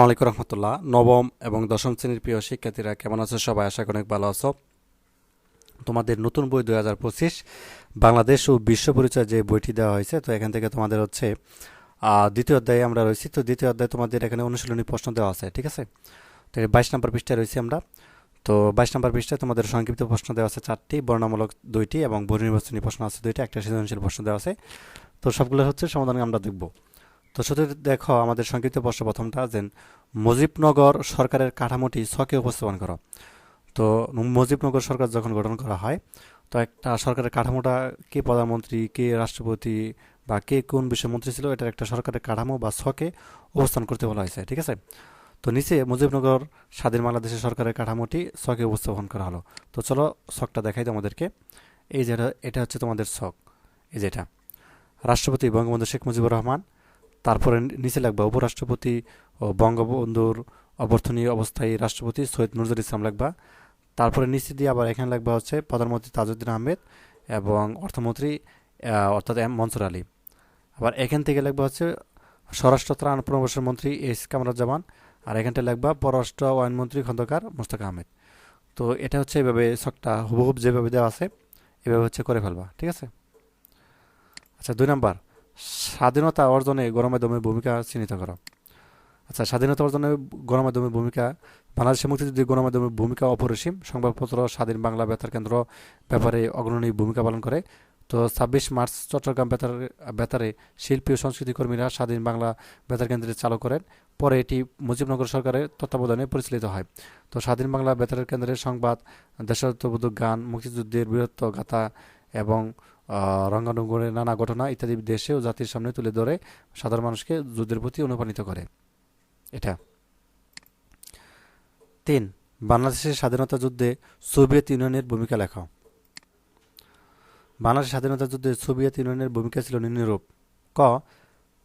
আসসালামাইকুম রহমতুল্লাহ। নবম এবং দশম শ্রেণির প্রিয় শিক্ষার্থীরা কেমন আছো? সবাই আশা করি অনেক ভালো আছো। তোমাদের নতুন বই দুই হাজার পঁচিশ, বাংলাদেশ ও বিশ্ব পরিচয় যে বইটি দেওয়া হয়েছে, তো এখান থেকে তোমাদের হচ্ছে দ্বিতীয় অধ্যায়ে আমরা রয়েছি। তো দ্বিতীয় অধ্যায়ে তোমাদের এখানে অনুশীলনী প্রশ্ন দেওয়া আছে, ঠিক আছে? তো বাইশ নম্বর পৃষ্ঠায় রয়েছি আমরা। তো বাইশ নম্বর পৃষ্ঠায় তোমাদের সংক্ষিপ্ত প্রশ্ন দেওয়া আছে চারটি বর্ণামূলক দুইটি এবং বহুনির্বাচনী প্রশ্ন আছে দুইটি, একটা সৃজনশীল প্রশ্ন দেওয়া আছে। তো সবগুলো হচ্ছে সমাধান আমরা দেখব। তো শুধু দেখো আমাদের সংক্ষিপ্ত প্রশ্ন প্রথমটা যে মুজিবনগর সরকারের কাঠামোটি ছকে উপস্থাপন করো। তো মুজিবনগর সরকার যখন গঠন করা হয়, তো একটা সরকারের কাঠামোটা কে প্রধানমন্ত্রী, কে রাষ্ট্রপতি বা কে কোন বিষয় মন্ত্রী ছিল, এটার একটা সরকারের কাঠামো বা ছকে অবস্থান করতে বলা হয়েছে, ঠিক আছে? তো নিচে মুজিবনগর স্বাধীন বাংলাদেশের সরকারের কাঠামোটি ছকে উপস্থাপন করা হলো। তো চলো ছকটা দেখাই তোমাদেরকে। এই যেটা এটা হচ্ছে তোমাদের ছক। এই যেটা রাষ্ট্রপতি বঙ্গবন্ধু শেখ মুজিবুর রহমান তারপরে নিচে লাগবে উপরাষ্ট্রপতি ও বঙ্গবন্ধুর অভ্যর্থনীয় অবস্থায় রাষ্ট্রপতি সৈয়দ নজরুল ইসলাম লাগবা। তারপরে নিচে দিয়ে আবার এখানে লাগবা হচ্ছে প্রধানমন্ত্রী তাজউদ্দিন আহমেদ এবং অর্থমন্ত্রী অর্থাৎ এম মনসুর আলী। আবার এখান থেকে লাগবা হচ্ছে স্বরাষ্ট্র ত্রাণ পুনর্বাসন মন্ত্রী এস কামরুজ্জামান আর এখানটা লাগবা পররাষ্ট্র আইনমন্ত্রী খন্দকার মোস্তাক আহমেদ। তো এটা হচ্ছে এভাবে ছকটা হুবহুব যেভাবে দেওয়া আছে, এভাবে হচ্ছে করে ফেলবা, ঠিক আছে? আচ্ছা দুই নাম্বার। স্বাধীনতা অর্জনে গণমাধ্যমের ভূমিকা চিহ্নিত করা। আচ্ছা স্বাধীনতা অর্জনে গণমাধ্যমের ভূমিকা, বাংলাদেশের মুক্তিযুদ্ধে গণমাধ্যমের ভূমিকা অপরিসীম। সংবাদপত্র, স্বাধীন বাংলা বেতার কেন্দ্র ব্যাপারে অগ্রণী ভূমিকা পালন করে। তো ছাব্বিশ মার্চ চট্টগ্রাম বেতার, বেতারে শিল্পী ও সংস্কৃতি কর্মীরা স্বাধীন বাংলা বেতার কেন্দ্রে চালু করেন। পরে এটি মুজিবনগর সরকারের তত্ত্বাবধানে পরিচালিত হয়। তো স্বাধীন বাংলা বেতার কেন্দ্রের সংবাদ, দেশাত্মবোধক গান, মুক্তিযুদ্ধের বীরত্ব গাথা এবং আহ, রঙ্গানুগরের নানা ঘটনা ইত্যাদি দেশে ও জাতির সামনে তুলে ধরে সাধারণ মানুষকে যুদ্ধের প্রতি অনুপ্রাণিত করে। এটা। তিন বাংলাদেশের স্বাধীনতা যুদ্ধে সোভিয়েত ইউনিয়নের ভূমিকা লেখা। বাংলাদেশের স্বাধীনতা যুদ্ধে সোভিয়েত ইউনিয়নের ভূমিকা ছিল নিম্নরূপ। ক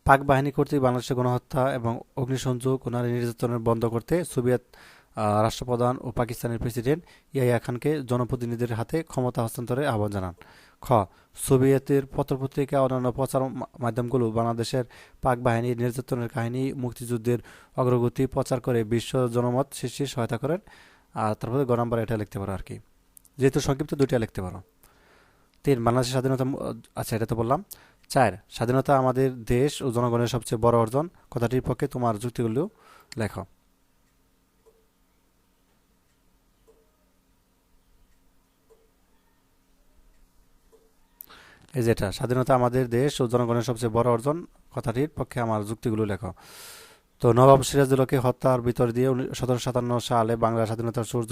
পাক বাহিনী কর্তৃক বাংলাদেশের গণহত্যা এবং অগ্নিসংযোগ ও নারী নির্যাতনের বন্ধ করতে সোভিয়েত রাষ্ট্রপ্রধান ও পাকিস্তানের প্রেসিডেন্ট ইয়াহিয়া খানকে জনপ্রতিনিধিদের হাতে ক্ষমতা হস্তান্তরে আহ্বান জানান। খ, সোভিয়েতের পত্রপত্রিকা অন্যান্য প্রচার মাধ্যমগুলো বাংলাদেশের পাক বাহিনীর নির্যাতনের কাহিনী, মুক্তিযুদ্ধের অগ্রগতি প্রচার করে বিশ্ব জনমত সৃষ্টির সহায়তা করেন। আর তারপরে গ নাম্বার এটা লিখতে পারো আর কি যেহেতু সংক্ষিপ্ত দুইটা লিখতে পারো। তিন, বাংলাদেশের স্বাধীনতা আচ্ছা এটা তো বললাম। চার, স্বাধীনতা আমাদের দেশ ও জনগণের সবচেয়ে বড় অর্জন। কথাটির পক্ষে তোমার যুক্তিগুলো লেখো। এই যেটা স্বাধীনতা আমাদের দেশ ও জনগণের সবচেয়ে বড় অর্জন, কথাটির পক্ষে আমার যুক্তিগুলো লেখো। তো নবাব সিরাজুল্লাহকে হত্যার ভিতর দিয়ে সতেরোশো সাতান্ন সালে বাংলা স্বাধীনতার সূর্য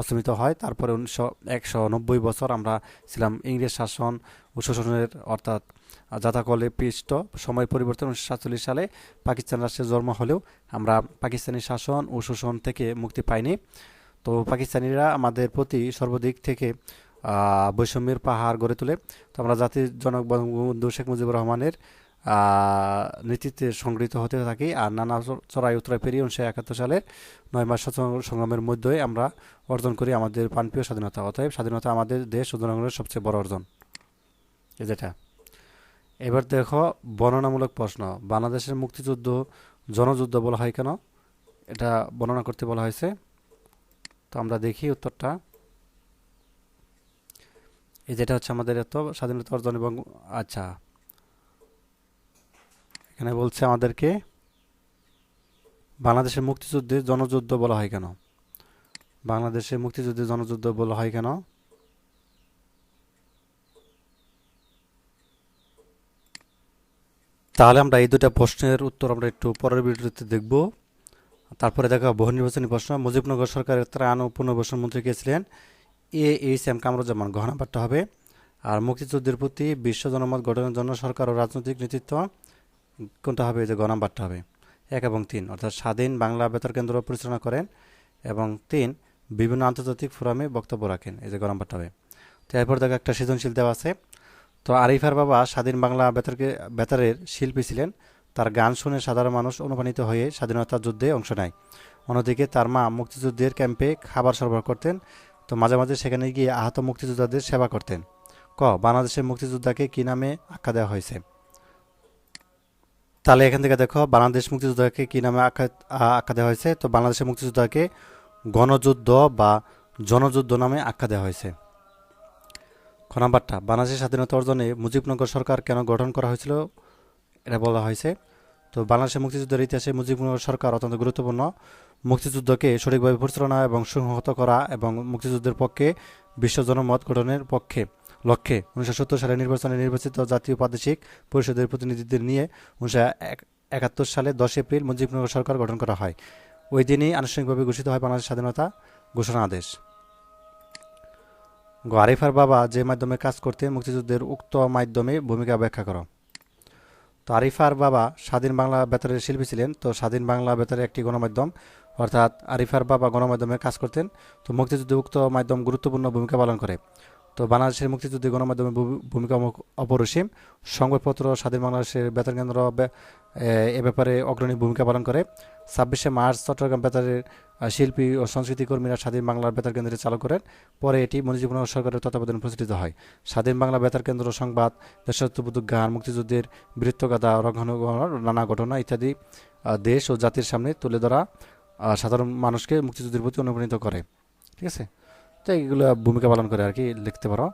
অস্তমিত হয়। তারপরে উনিশশো একশো নব্বই বছর আমরা ছিলাম ইংরেজ শাসন ও শোষণের, অর্থাৎ জাতাকলে পৃষ্ঠ সময় পরিবর্তন উনিশশো সাতচল্লিশ সালে পাকিস্তান রাষ্ট্রের জন্ম হলেও আমরা পাকিস্তানি শাসন ও শোষণ থেকে মুক্তি পাইনি। তো পাকিস্তানিরা আমাদের প্রতি সর্বদিক থেকে বৈষম্যের পাহাড় গড়ে তোলে। তো আমরা জাতির জনক বঙ্গবন্ধু শেখ মুজিবুর রহমানের আহ, নীতিতে সংগৃহীত হতে থাকি। আর নানা চড়াই উত্তরায় পেরিয়ে উনিশশো একাত্তর সালের নয় মাস সংগ্রামের মধ্যে আমরা অর্জন করি আমাদের প্রাণপ্রিয় স্বাধীনতা। অতএব স্বাধীনতা আমাদের দেশ ও জনগণের সবচেয়ে বড় অর্জন। যেটা এবার দেখো বর্ণনামূলক প্রশ্ন। বাংলাদেশের মুক্তিযুদ্ধ জনযুদ্ধ বলা হয় কেন? এটা বর্ণনা করতে বলা হয়েছে। তো আমরা দেখি উত্তরটা। এই যেটা হচ্ছে আমাদের এত স্বাধীনতা অর্জন এবং আচ্ছা এখানে বলছে আমাদেরকে বাংলাদেশের মুক্তিযুদ্ধে জনযুদ্ধ বলা হয় কেন? বাংলাদেশের মুক্তিযুদ্ধে জনযুদ্ধ বলা হয় কেন? তাহলে আমরা এই দুটা প্রশ্নের উত্তর আমরা একটু পরের ভিডিওতে দেখব। তারপরে দেখা বহু নির্বাচনী প্রশ্ন। মুজিবনগর সরকারের ত্রাণ ও পুনর্বাসন মন্ত্রী কে ছিলেন? এ এইচ এম কামরুজ্জামান গহনা পাঠ্য হবে। আর মুক্তিযুদ্ধের প্রতি বিশ্ব জনমত গঠনের জন্য সরকার ও রাজনৈতিক নেতৃত্ব কোনটা হবে? যে গণাম বাট্টা হবে। এক এবং তিন, অর্থাৎ স্বাধীন বাংলা বেতার কেন্দ্র পরিচালনা করেন এবং তিন, বিভিন্ন আন্তর্জাতিক ফোরামে বক্তব্য রাখেন। এই যে গণাম বাট্টা হবে। তো এরপর দেখো একটা সৃজনশীল দেওয়া আছে। তো আরিফার বাবা স্বাধীন বাংলা বেতারকে, বেতারের শিল্পী ছিলেন। তার গান শুনে সাধারণ মানুষ অনুপ্রাণিত হয়ে স্বাধীনতা যুদ্ধে অংশ নেয়। অন্যদিকে তার মা মুক্তিযুদ্ধের ক্যাম্পে খাবার সরবরাহ করতেন তো মাঝে মাঝে সেখানে গিয়ে আহত মুক্তিযোদ্ধাদের সেবা করতেন। ক, বাংলাদেশের মুক্তিযোদ্ধাকে কি নামে আখ্যা দেওয়া হয়েছে? তাহলে এখান থেকে দেখো, বাংলাদেশ মুক্তিযোদ্ধাকে কি নামে আখ্যা আখ্যা দেওয়া হয়েছে? তো বাংলাদেশের মুক্তিযোদ্ধাকে গণযুদ্ধ বা জনযুদ্ধ নামে আখ্যা দেওয়া হয়েছে। খ, নাম্বারটা, বাংলাদেশের স্বাধীনতা অর্জনে মুজিবনগর সরকার কেন গঠন করা হয়েছিল? এটা বলা হয়েছে। তো বাংলাদেশের মুক্তিযুদ্ধের ইতিহাসে মুজিবনগর সরকার অত্যন্ত গুরুত্বপূর্ণ। মুক্তিযুদ্ধকে সঠিকভাবে পরিচালনা এবং সংহত করা এবং মুক্তিযুদ্ধের পক্ষে বিশ্ব জনমত গঠনের পক্ষে, লক্ষ্যে উনিশশো সত্তর সালে নির্বাচনে নির্বাচিত জাতীয় প্রাদেশিক পরিষদের প্রতিনিধিদের নিয়ে উনিশশো একাত্তর সালে দশ এপ্রিল মুজিবনগর সরকার গঠন করা হয়। ওই দিনই আনুষ্ঠানিকভাবে ঘোষিত হয় বাংলাদেশ স্বাধীনতা ঘোষণা আদেশ। আরিফার বাবা যে মাধ্যমে কাজ করতেন মুক্তিযুদ্ধের উক্ত মাধ্যমে ভূমিকা ব্যাখ্যা করো। তো আরিফার বাবা স্বাধীন বাংলা বেতারের শিল্পী ছিলেন, তো স্বাধীন বাংলা বেতারের একটি গণমাধ্যম অর্থাৎ আরিফার বাবা গণমাধ্যমে কাজ করতেন, তো মুক্তিযুদ্ধে উক্ত মাধ্যম গুরুত্বপূর্ণ ভূমিকা পালন করে। তো বাংলাদেশের মুক্তিযুদ্ধে গণমাধ্যমের ভূমি- ভূমিকা অপরিসীম। সংবাদপত্র স্বাধীন বাংলাদেশের বেতার কেন্দ্র এ- ব্যাপারে অগ্রণী ভূমিকা পালন করে। ছাব্বিশে মার্চ চট্টগ্রাম বেতারের শিল্পী ও সংস্কৃতি কর্মীরা স্বাধীন বাংলার বেতার কেন্দ্রে চালু করেন। পরে এটি মুজিবনগর সরকারের তত্ত্বাবধানে প্রচলিত হয়। স্বাধীন বাংলা বেতার কেন্দ্র সংবাদ, দেশাত্মবোধক গান, মুক্তিযুদ্ধের বীরত্বগাথা রক্ষণগণ নানা ঘটনা ইত্যাদি দেশ ও জাতির সামনে তুলে ধরা। সাধারণ মানুষকে মুক্তিযুদ্ধের প্রতি অনুপ্রাণিত করে, ঠিক আছে? তো এইগুলো ভূমিকা পালন করে আর কি লিখতে পারো।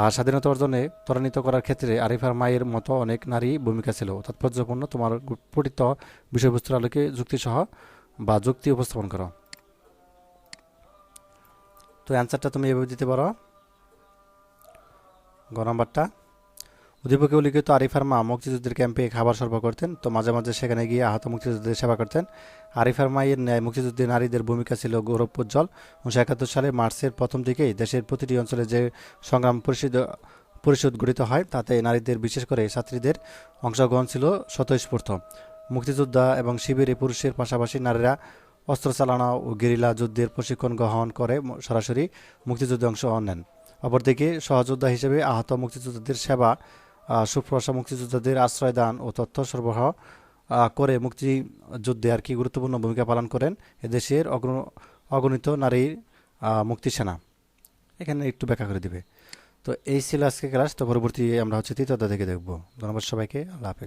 আর স্বাধীনতা অর্জনে ত্বরান্বিত করার ক্ষেত্রে আরিফার মায়ের মতো অনেক নারী ভূমিকা ছিল। তাৎপর্যপূর্ণ তোমার পঠিত বিষয়বস্তুর আলোকে যুক্তিসহ বা যুক্তি উপস্থাপন করো। তো অ্যান্সারটা তুমি এভাবে দিতে পারো। গ নাম্বারটা। উদ্দীপকে উল্লিখিত আরিফার মা মুক্তিযুদ্ধের ক্যাম্পে খাবার সরবরাহ করতেন। তো মাঝে মাঝে সেখানে গিয়ে আহত মুক্তিযুদ্ধের সেবা করতেন। আরিফার মায়ের ন্যায় মুক্তিযুদ্ধে নারীদের ভূমিকা ছিল গৌরবোজ্জ্বল উনিশশো একাত্তর সালে মার্চের প্রথম দিকেই দেশের প্রতিটি অঞ্চলে যে সংগ্রাম পরিষদ পরিষদ গঠিত হয়, তাতে নারীদের বিশেষ করে ছাত্রীদের অংশগ্রহণ ছিল স্বতঃস্ফূর্ত। মুক্তিযোদ্ধা এবং শিবিরে পুরুষের পাশাপাশি নারীরা অস্ত্র চালানো ও গেরিলা যুদ্ধের প্রশিক্ষণ গ্রহণ করে সরাসরি মুক্তিযুদ্ধে অংশগ্রহণ নেন। অপরদিকে সহযোদ্ধা হিসেবে আহত মুক্তিযোদ্ধাদের সেবা আহ, মুক্তিযোদ্ধাদের আশ্রয় দান ও তথ্য সরবরাহ করে মুক্তিযুদ্ধে আর কি গুরুত্বপূর্ণ ভূমিকা পালন করেন এদেশের অগ্র- অগণিত নারীর মুক্তি সেনা এখানে একটু ব্যাখ্যা করে দিবে। তো এই ছিল আজকে ক্লাস। তো পরবর্তী আমরা হচ্ছে তৃতীয়তা থেকে দেখব। ধন্যবাদ সবাইকে। আল্লাহ হাফেজ।